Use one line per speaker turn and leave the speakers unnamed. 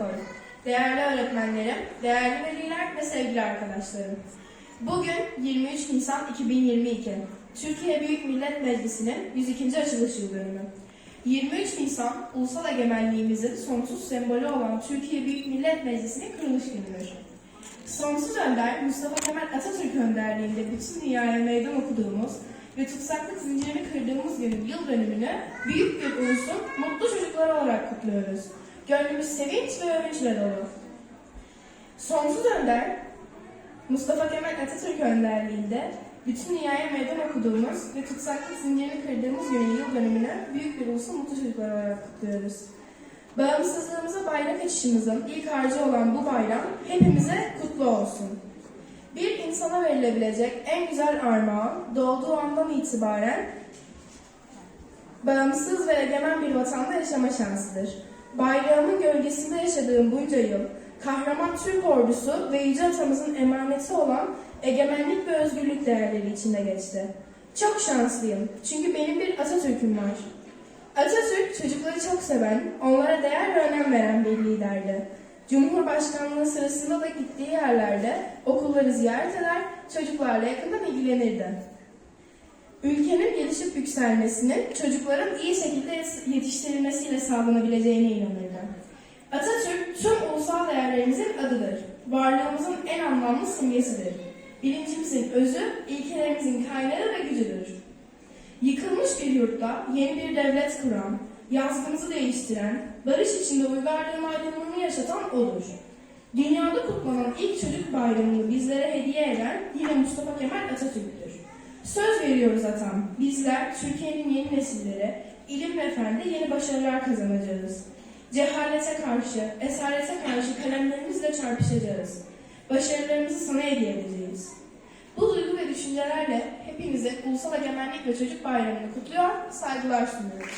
Atakoy. Değerli öğretmenlerim, değerli veliler ve sevgili arkadaşlarım. Bugün 23 Nisan 2022. Türkiye Büyük Millet Meclisi'nin 102. açılış yıl dönümü. 23 Nisan, ulusal egemenliğimizin sonsuz sembolü olan Türkiye Büyük Millet Meclisi'nin kuruluş günüdür. Sonsuz Önder Mustafa Kemal Atatürk önderliğinde bütün dünyaya meydan okuduğumuz ve tutsaklık zincirini kırdığımız günün yıl dönümünü büyük bir ulusun mutlu çocukları olarak kutluyoruz. Gönlümüz sevinç ve övünçle dolu. Sonsuz Önder Mustafa Kemal Atatürk önderliğinde bütün dünyaya meydan okuduğumuz ve tutsaklık zincirini kırdığımız yıl dönümünü büyük bir ulusun mutlu çocukları olarak kutluyoruz. Bağımsızlığımıza bayrak açışımızın ilk harcı olan bu bayram hepimize kutlu olsun. Bir insana verilebilecek en güzel armağan doğduğu andan itibaren bağımsız ve egemen bir vatanda yaşama şansıdır. Bayrağımın gölgesinde yaşadığım bunca yıl kahraman Türk ordusu ve Yüce Atamızın emaneti olan egemenlik ve özgürlük değerleri içinde geçti. Çok şanslıyım çünkü benim bir Atatürk'üm var. Atatürk çocukları çok seven, onlara değer ve önem veren bir liderdi. Cumhurbaşkanlığı sırasında da gittiği yerlerde okulları ziyaret eder, çocuklarla yakından ilgilenirdi. Ülkenin gelişip yükselmesinin çocukların iyi şekilde yetiştirilmesiyle sağlanabileceğine inanırdı. Atatürk tüm ulusal değerlerimizin adıdır. Varlığımızın en anlamlı simgesidir. Bilincimizin özü, ilkelerimizin kaynağı ve gücüdür. Yıkılmış bir yurtta yeni bir devlet kuran, yazgımızı değiştiren, barış içinde uygarlığın aydınlığını yaşatan odur. Dünyada kutlanan ilk çocuk bayramını bizlere hediye eden yine Mustafa Kemal Atatürk'tür. Söz veriyoruz atam, bizler Türkiye'nin yeni nesilleri, ilim ve fende yeni başarılar kazanacağız. Cehalete karşı, esarete karşı kalemlerimizle çarpışacağız. Başarılarımızı sana hediye edeceğiz. Bu duygu ve düşüncelerle hepinize Ulusal Egemenlik ve Çocuk Bayramı'nı kutluyor, saygılar sunuyorum.